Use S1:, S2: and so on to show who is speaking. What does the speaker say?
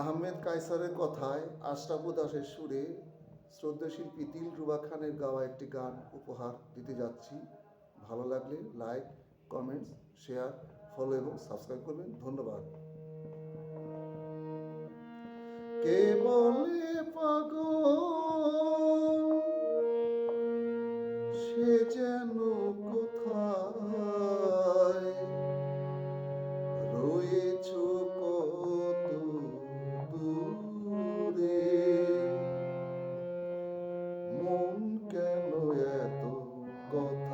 S1: আহমেদ কায়সারের কথায় আশরাফু দাসের সুরে শ্রদ্ধাশিল্পী তিল রুবা খানের গাওয়া একটি গান উপহার দিতে যাচ্ছি। ভালো লাগলে লাইক, কমেন্টস, শেয়ার, ফলো এবং সাবস্ক্রাইব করবেন। ধন্যবাদ। কে বলে পাগল? সে যেন কোথায়? রয়েছে